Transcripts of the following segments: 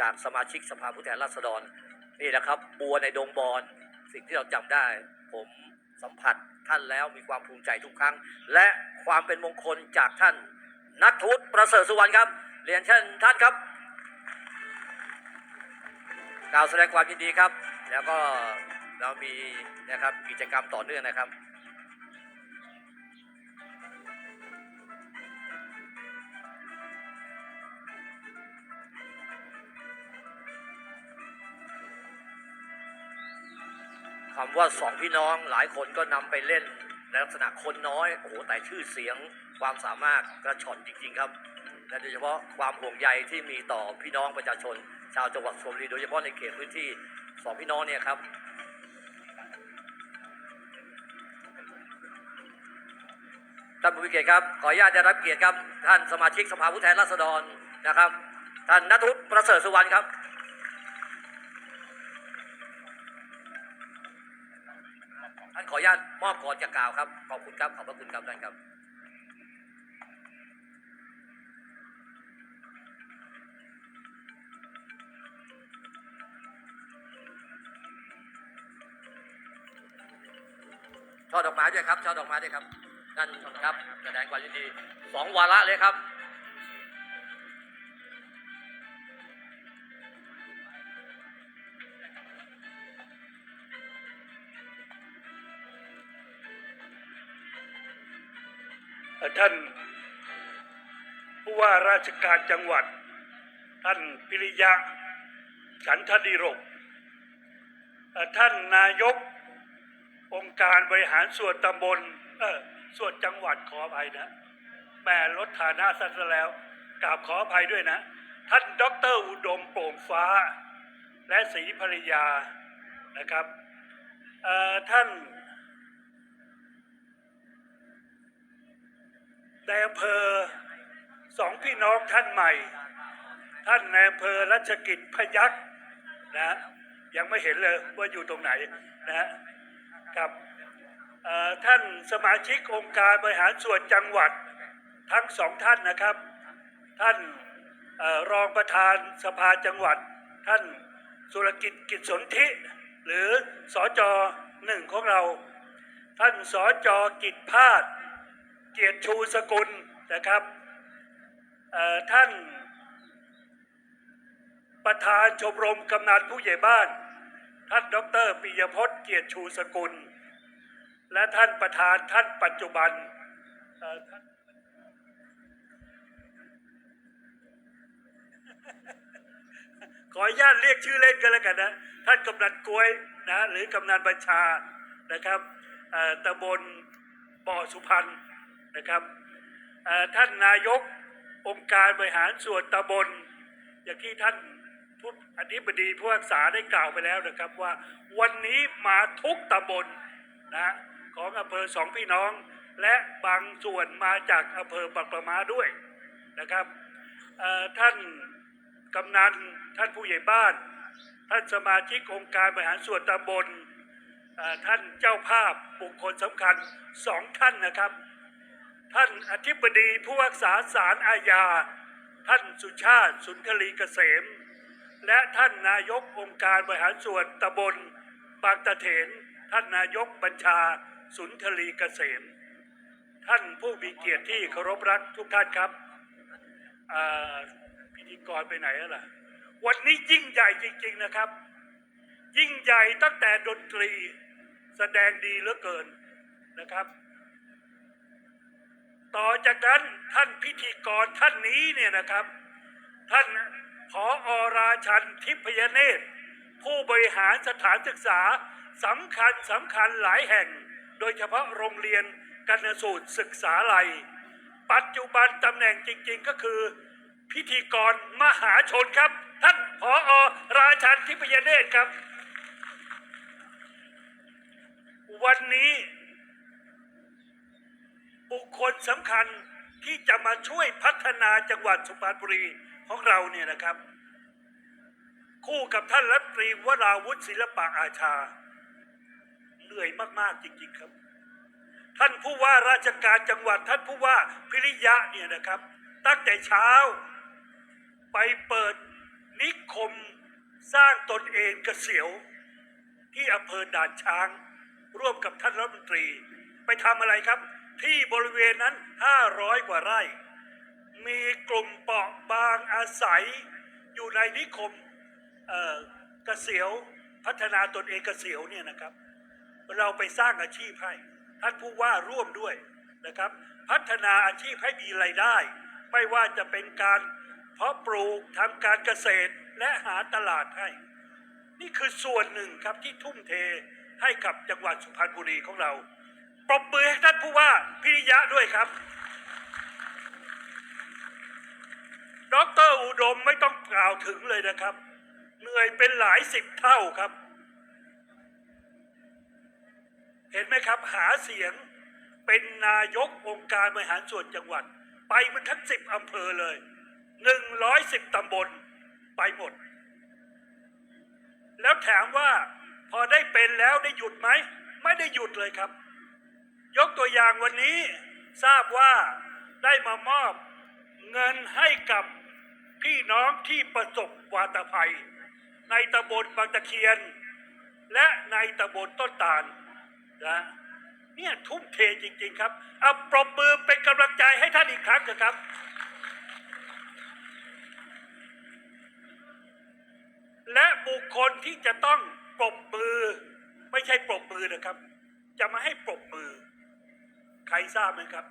จากสมาชิกสภาผู้แทนราษฎร นี่แหละครับบัวในดงบอลสิ่งที่เราจำได้ ผมสัมผัสท่านแล้วมีความภูมิใจทุกครั้ง และความเป็นมงคลจากท่าน นัทวุฒิประเสริฐสุวรรณครับเรียนเชิญท่านครับกล่าวแสดงความยินดีครับ แล้วก็เรามีนะครับกิจกรรมต่อเนื่องนะครับ คำว่าสองพี่น้องหลายคนก็นำไปเล่นในลักษณะคนน้อยโอ้โหแต่ชื่อเสียงความสามารถกระชอนจริงๆครับและโดยเฉพาะความห่วงใยที่มีต่อพี่น้องประชาชน ชาวจังหวัดสุพรรณบุรีโดยเฉพาะในเขตพื้นที่สองพี่น้องเนี่ยครับท่านผู้มีเกียรติครับ ขออนุญาตได้รับเกียรติครับ ท่านสมาชิกสภาผู้แทนราษฎรนะครับ ท่านนัทวุฒิประเสริฐสุวรรณครับ ท่านขออนุญาตมอบก่อนจะกล่าวครับ ขอบคุณครับ ขอบพระคุณครับท่านครับ ช่อดอกไม้ด้วยครับ ช่อดอกไม้ด้วยครับนั่นครับ แสดงความยินดีสองวาระเลยครับ ท่านผู้ว่าราชการจังหวัด ท่านพิริยะ ฉันทดิรกท่านนายก องค์การบริหารส่วนตำบลเออส่วนจังหวัดขออภัยนะแม่ลดฐานะสั้นซะแล้วกราบขออภัยด้วยนะ ท่านดออรอุดมโปร่งฟ้า และศรีภริยานะครับเออท่าน ในอำเภอสองพี่น้องท่านใหม่ ท่านในอำเภอรัชกิจพยัคฆ์นะยังไม่เห็นเลยว่าอยู่ตรงไหนนะกับท่านสมาชิกองค์การบริหารส่วนจังหวัดทั้งสองท่านนะครับ ท่านอรองประธานสภาจังหวัด ท่านสุรกิจกิจสนธิหรือสอจอหนึ่งของเรา ท่านสอจอกิจพาด เกียรติชูสกุลนะครับท่านประธานชมรมกำนันผู้ใหญ่บ้าน ท่านดรปิยพจน์เกียรติชูสกุล และท่านประธานท่านปัจจุบันขออนุญาตเรียกชื่อเล่นกันแล้วกันนะ ท่านกำนันกล้วยนะหรือกำนันบัญชานะครับตำบลบ่อสุพรรณ นะครับท่านนายกองค์การบริหารส่วนตำบล อย่างที่ท่านผู้อธิบดีผู้รักษาได้กล่าวไปแล้วนะครับว่าวันนี้มาทุกตำบลนะของอำเภอสองพี่น้อง และบางส่วนมาจากอำเภอปักประมาด้วยนะครับท่านกำนันท่านผู้ใหญ่บ้าน ท่านสมาชิกองค์การบริหารส่วนตำบลท่านเจ้าภาพบุคคลสำคัญสองท่านนะครับ ท่านอธิบดีผู้รักษาศาลอาญา ท่านสุชาติสุนทรีเกษม และท่านนายกองค์การบริหารส่วนตำบลบางตะเถน ท่านนายกบัญชาสุนทรีเกษม ท่านผู้มีเกียรติที่เคารพรักทุกท่านครับอ่าพิธีกรไปไหนแล้วล่ะ วันนี้ยิ่งใหญ่จริง ๆนะครับ ยิ่งใหญ่ตั้งแต่ดนตรีแสดงดีเหลือเกินนะครับ ต่อจากนั้นท่านพิธีกรท่านนี้เนี่ยนะครับ ท่านผออราชันทิพยเนตร ผู้บริหารสถานศึกษาสำคัญสำคัญหลายแห่ง โดยเฉพาะโรงเรียนกนสูตรศึกษาลัย ปัจจุบันตำแหน่งจริงๆก็คือ พิธีกรมหาชนครับ ท่านผออราชันทิพยเนตรครับ วันนี้ บุคคลสำคัญที่จะมาช่วยพัฒนาจังหวัดสุพรรณบุรีของเราเนี่ยนะครับ คู่กับท่านรัฐมนตรีวราวุฒิศิลปะอาชา เหนื่อยมาก ๆ จริง ๆ ครับ ท่านผู้ว่าราชการจังหวัดท่านผู้ว่าพิริยะเนี่ยนะครับ ตั้งแต่เช้า ไปเปิดนิคมสร้างตนเองกระเสียว ที่อำเภอด่านช้าง ร่วมกับท่านรัฐมนตรี ไปทำอะไรครับ ที่บริเวณนั้น 500 กว่าไร่ มีกลุ่มเปราะบางอาศัยอยู่ในนิคมเอ่อเกษียวพัฒนาตนเองเกษียวเนี่ยนะครับ เราไปสร้างอาชีพให้ท่านผู้ว่าร่วมด้วยนะครับ พัฒนาอาชีพให้มีไรายได้ ไม่ว่าจะเป็นการเพาะปลูกทำการเกษตรและหาตลาดให้ นี่คือส่วนหนึ่งครับที่ทุ่มเทให้กับจังหวัดสุพรรณบุรีของเรา ปรบมือให้ท่านผู้ว่าพิริยะด้วยครับ ดรอุดมไม่ต้องกล่าวถึงเลยนะครับ เหนื่อยเป็นหลายสิบเท่าครับ เห็นไหมครับหาเสียงเป็นนายกองค์การบริหารส่วนจังหวัด ไปมันทั้งสิบอำเภอเลยหนึ่งร้อยสิบตำบลไปหมด แล้วถามว่าพอได้เป็นแล้วได้หยุดไหม ไม่ได้หยุดเลยครับ ยกตัวอย่างวันนี้ทราบว่าได้มามอบเงินให้กับพี่น้องที่ประสบวาตภัย ในตำบลบางตะเคียน และในตำบลต้นตาลนะเนี่ยทุ่มเทจริง ๆ ครับเอาปรบมือเป็นกำลังใจให้ท่านอีกครั้งเถอะครับ และบุคคลที่จะต้องปรบมือ ไม่ใช่ปรบมือนะครับ จะมาให้ปรบมือ ใครทราบไหมครับ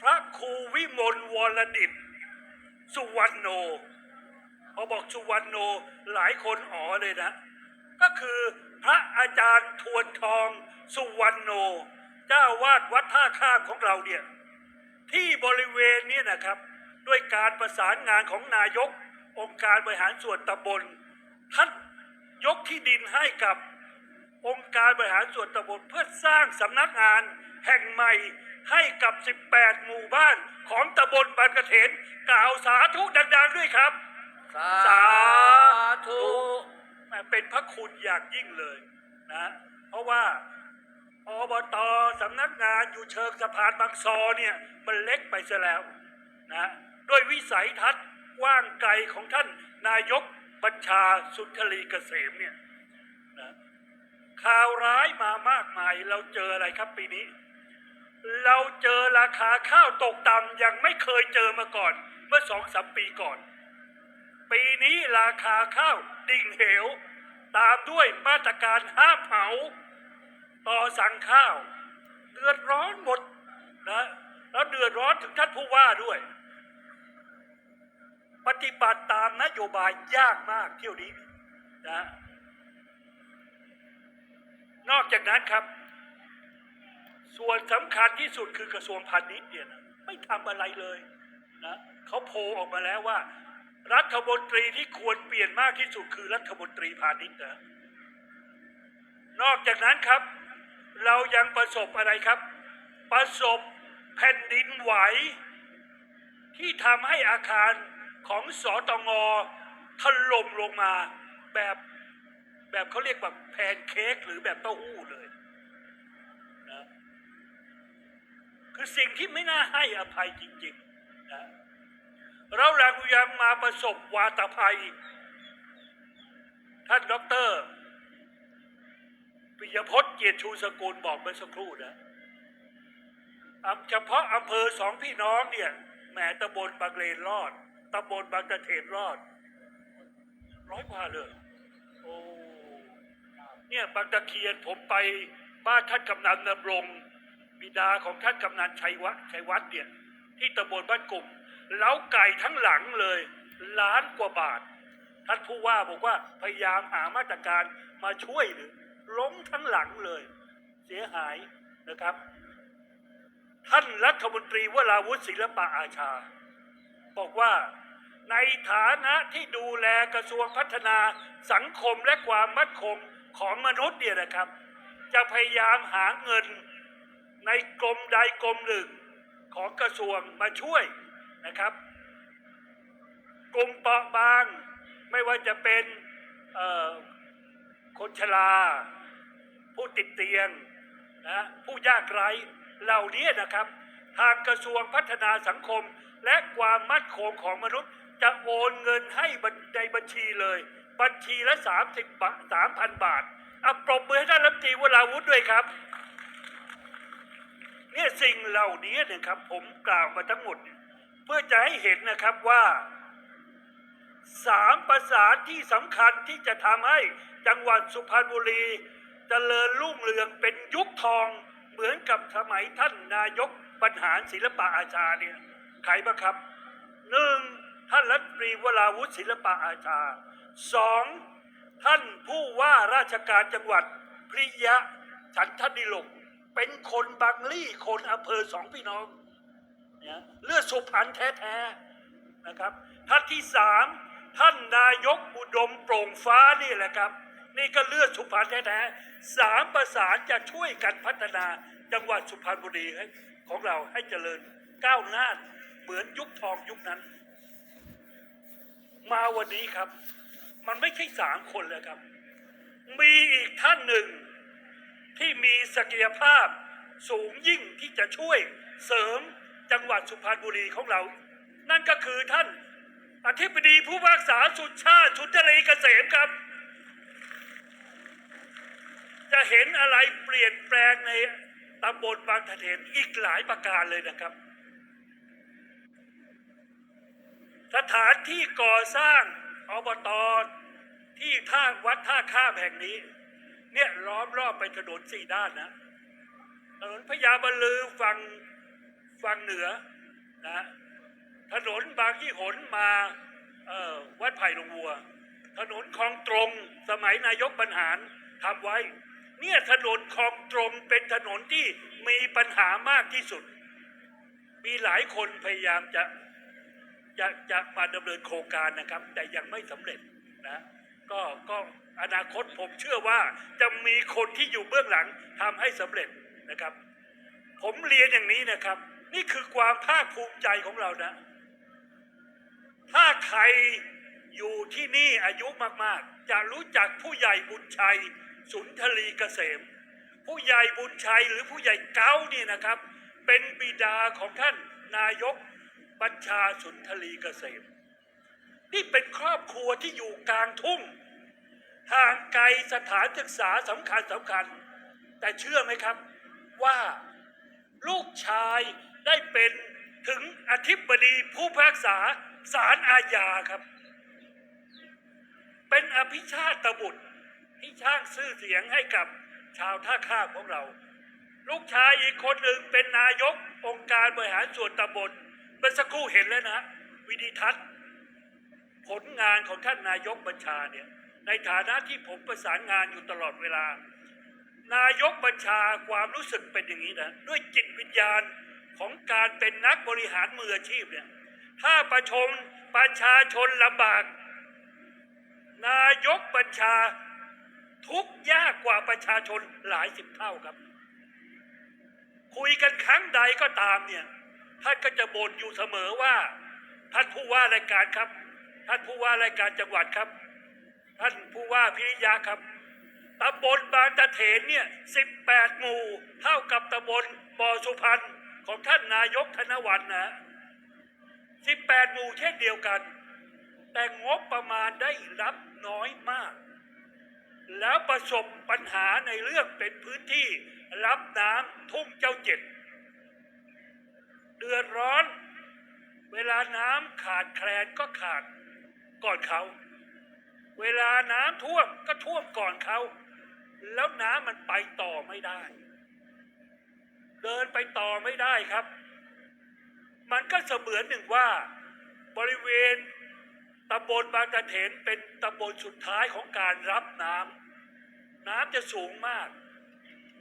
พระครูวิมลวรดิต สุวรรณโนพอบอกสุวรรณโนหลายคนอ๋อเลยนะ ก็คือพระอาจารย์ทวนทองสุวรรณโน เจ้าวาดวัดท่าข้ามของเราเนี่ย ที่บริเวณนี้นะครับ ด้วยการประสานงานของนายก องค์การบริหารส่วนตำบล ท่านยกที่ดินให้กับองค์การบริหารส่วนตำบลเพื่อสร้างสำนักงาน แห่งใหม่ให้กับ 18 หมู่บ้านของตำบลบางกระเถนกล่าวสาธุดังๆด้วยครับ สาธุเป็นพระคุณอย่างยิ่งเลยนะ เพราะว่าอบตสำนักงานอยู่เชิงสะพานบางซอเนี่ย มันเล็กไปซะแล้วนะด้วยวิสัยทัศน์กว้างไกลของท่านนายกบัญชาสุนทรีเกษมเนี่ยนะข่าวร้ายมามากมายเราเจออะไรครับปีนี้ เราเจอราคาข้าวตกต่ำยังไม่เคยเจอมาก่อน เมื่อสองสามปีก่อน ปีนี้ราคาข้าวดิ่งเหว ตามด้วยมาตรการห้ามเผา ต่อสั่งข้าว เดือดร้อนหมดนะแล้วเดือดร้อนถึงท่านผู้ว่าด้วย ปฏิบัติตามนโยบายยากมากเที่ยวนี้นะนอกจากนั้นครับ ส่วนสำคัญที่สุดคือกระทรวงพาณิชย์เนี่ยนะไม่ทำอะไรเลยนะเขาโพลออกมาแล้วว่า รัฐมนตรีที่ควรเปลี่ยนมากที่สุดคือรัฐมนตรีพาณิชย์นะนอกจากนั้นครับ เรายังประสบอะไรครับ ประสบแผ่นดินไหว ที่ทำให้อาคารของสอตงถล่มลงมาแบบแบบเขาเรียกแบบแพนเค้กหรือแบบเต้าหู้เลยนะ คือสิ่งที่ไม่น่าให้อภัยจริงๆนะเราหลังยังมาประสบวาตภัย ท่านด็อกเตอร์ปิยพจน์เกียรติชูสกุลบอกเมื่อสักครู่นะอะเฉพาะอำเภอสองพี่น้องเนี่ยแหมตำบลบางเลนรอดตำบลบางตะเถนรอด ร้อยกว่าเลย โอ้เนี่ยบางตะเคียนผมไปบ้านท่านกำนันนรง บิดาของท่านกำนันชัยวัฒน์ชัยวัฒน์เนี่ยที่ตำบลบ้านกลุ่มเล้าไก่ทั้งหลังเลยล้านกว่าบาท ท่านผู้ว่าบอกว่าพยายามหามาตรการมาช่วยหรือล้มทั้งหลังเลย เสียหายนะครับ ท่านรัฐมนตรีวราวุฒิศิลปะอาชา บอกว่าในฐานะที่ดูแลกระทรวงพัฒนาสังคมและความมั่นคงของมนุษย์เนี่ยนะครับ จะพยายามหาเงิน ในกรมใดกรมหนึ่งของกระทรวงมาช่วยนะครับ กลุ่มเปราะบางไม่ว่าจะเป็นคนชรา ผู้ติดเตียงนะผู้ยากไร้เหล่านี้นะครับ ทางกระทรวงพัฒนาสังคม และความมั่นคงของมนุษย์ จะโอนเงินให้บัญในบัญชีเลย บัญชีละสามสิบาทสามพันบาทอะปรบมือให้ท่านรัฐมนตรีวราวุธด้วยครับ เนี่ยสิ่งเหล่านี้เนะครับผมกล่าวมาทั้งหมด เพื่อจะให้เห็นนะครับว่าสามประสาที่สำคัญที่จะทำให้จังหวัดสุพรรณบุรีจเจริญรุ่งเรืองเป็นยุคทองเหมือนกับสมัยท่านนายกบรรหารศิลปะอาชาเนี่ยใครบ้างครับหนึ่งท่านรัฐมนตรีวราวุฒิศิลปะอาชาสองท่านผู้ว่าราชการจังหวัดพริยะฉันทดิลก เป็นคนบางลี่คนอำเภอสองพี่น้องเนี่ยเลือดสุพรรณแท้ๆนะครับท่านที่สามท่านนายกอุดมโปร่งฟ้านี่แหละครับ นี่ก็เลือดสุพรรณแท้ๆสามประสานจะช่วยกันพัฒนาจังหวัดสุพรรณบุรีให้ของเราให้เจริญก้าวหน้าเหมือนยุคทองยุคนั้น มาวันนี้ครับ มันไม่ใช่สามคนแล้วครับ มีอีกท่านหนึ่ง ที่มีศักยภาพสูงยิ่งที่จะช่วยเสริมจังหวัดสุพรรณบุรีของเรา นั่นก็คือท่านอธิบดีผู้พิพากษาสุดชาติชุนทรีเกษมครับ จะเห็นอะไรเปลี่ยนแปลงในตำบลบางทะเถนอีกหลายประการเลยนะครับ สถานที่ก่อสร้างอบตที่ท่าวัดท่าข้ามแห่งนี้ เนี่ยล้อมรอบไปถนนสี่ด้านนะถนนพญาบรลือฝั่งฝั่งเหนือนะถนนบางยี่หนมาวัดไผ่ลงวัว ถนนคลองตรงสมัยนายกบรรหารทำไว้ เนี่ยถนนคลองตรงเป็นถนนที่มีปัญหามากที่สุด มีหลายคนพยายามจะจะจะมาดำเนินโครงการนะครับ แต่ยังไม่สำเร็จนะก็ก็ อนาคตผมเชื่อว่าจะมีคนที่อยู่เบื้องหลังทำให้สำเร็จนะครับ ผมเรียนอย่างนี้นะครับ นี่คือความภาคภูมิใจของเรานะ ถ้าใครอยู่ที่นี่อายุมากๆ จะรู้จักผู้ใหญ่บุญชัย สุนทรีเกษม ผู้ใหญ่บุญชัยหรือผู้ใหญ่เก้านี่นะครับ เป็นบิดาของท่านนายกบัญชาสุนทรีเกษม นี่เป็นครอบครัวที่อยู่กลางทุ่งางไกลสถานศึกษาสำคัญสำคัญ แต่เชื่อไหมครับว่าลูกชายได้เป็นถึงอธิบดีผู้พิพากษาศาลอาญาครับ เป็นอภิชาตบุตรที่ช่างชื่อเสียงให้กับชาวท่าข้ามของเรา ลูกชายอีกคนหนึ่งเป็นนายกองค์การบริหารส่วนตำบลเมื่อสักครู่เห็นแล้วนะ วิดีทัศน์ ผลงานของท่านนายกบัญชาเนี่ย ในฐานะที่ผมประสานงานอยู่ตลอดเวลา นายกบัญชาความรู้สึกเป็นอย่างนี้นะด้วยจิตวิญญาณของการเป็นนักบริหารมืออาชีพเนี่ยถ้าประชมประชาชนลำบาก นายกบัญชาทุกยากกว่าประชาชนหลายสิบเท่าครับ คุยกันครั้งใดก็ตามเนี่ยท่านก็จะบ่นอยู่เสมอว่า ท่านผู้ว่ารายการครับ ท่านผู้ว่ารายการจังหวัดครับ ท่านผู้ว่าพิริยาครับตำบลบางตะเถนเนี่ย18หมู่ เท่ากับตำบลบ่อสุพรรณของท่านนายกธนวันนะ18หมู่เช่นเดียวกัน แต่งบประมาณได้รับน้อยมาก แล้วประสบปัญหาในเรื่องเป็นพื้นที่รับน้ำทุ่งเจ้าเจ็ดเดือดร้อน เวลาน้ำขาดแคลนก็ขาดก่อนเขา เวลาน้ำท่วมก็ท่วมก่อนเขาแล้วน้ำมันไปต่อไม่ได้ เดินไปต่อไม่ได้ครับ มันก็เสมือนหนึ่งว่า บริเวณตำบลบางตะเถนเป็นตำบลสุดท้ายของการรับน้ำน้ำจะสูงมาก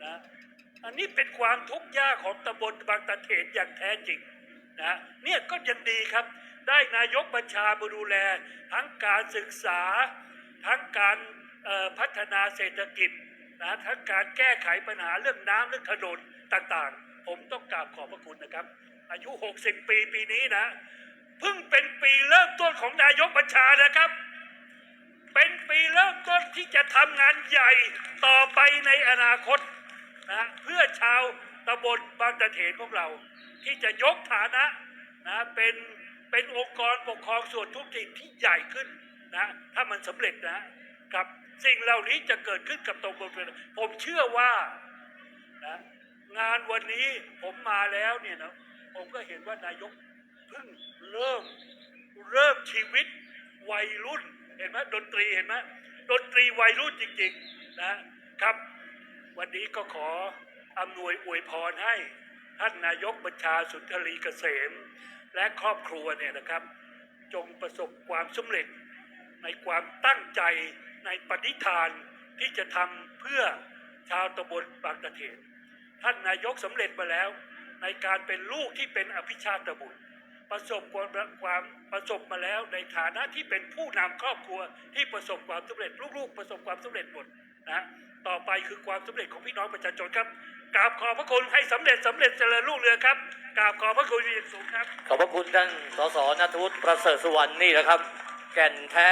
นะอันนี้เป็นความทุกข์ยากของตำบลบางตะเถนอย่างแท้จริงนะเนี่ยก็ยังดีครับ ได้นายกบัญชามาดูแล ทั้งการศึกษา ทั้งการพัฒนาเศรษฐกิจนะทั้งการแก้ไขปัญหาเรื่องน้ำเรื่องถนนต่างๆ ผมต้องกราบขอบพระคุณนะครับ อายุ 60 ปีปีนี้นะเพิ่งเป็นปีเริ่มต้นของนายกบัญชานะครับ เป็นปีเริ่มต้นที่จะทำงานใหญ่ต่อไปในอนาคตนะเพื่อชาวตำบลบางตะเถนของเรา ที่จะยกฐานะนะเป็น เป็นองค์กรปกครองส่วนทุกถิ่นที่ใหญ่ขึ้นนะถ้ามันสำเร็จนะครับสิ่งเหล่านี้จะเกิดขึ้นกับตำบลเป็นผมเชื่อว่านะงานวันนี้ผมมาแล้วเนี่ยนะผมก็เห็นว่านายกเพิ่งเริ่มเริ่มชีวิตวัยรุ่นเห็นไหมดนตรีเห็นไหมดนตรีวัยรุ่นจริงๆนะครับ วันนี้ก็ขออำนวยอวยพรให้ท่านนายกบัญชาสุนทรีเกษม และครอบครัวเนี่ยนะครับ จงประสบความสำเร็จ ในความตั้งใจในปณิธานที่จะทำเพื่อชาวตำบลบางตะเถนท่านนายกสำเร็จมาแล้ว ในการเป็นลูกที่เป็นอภิชาตบุตร ประสบความความประสบมาแล้วในฐานะที่เป็นผู้นำครอบครัวที่ประสบความสำเร็จ ลูกๆ ประสบความสำเร็จหมดนะต่อไปคือความสำเร็จของพี่น้องประชาชนครับ กราบขอบพระคุณให้สำเร็จสำเร็จเจริญรุ่งเรืองครับกราบขอบพระคุณอย่างสูงครับ ขอบพระคุณท่านสสนัทวุฒิประเสริฐสุวรรณนี่นะครับ แก่นแท้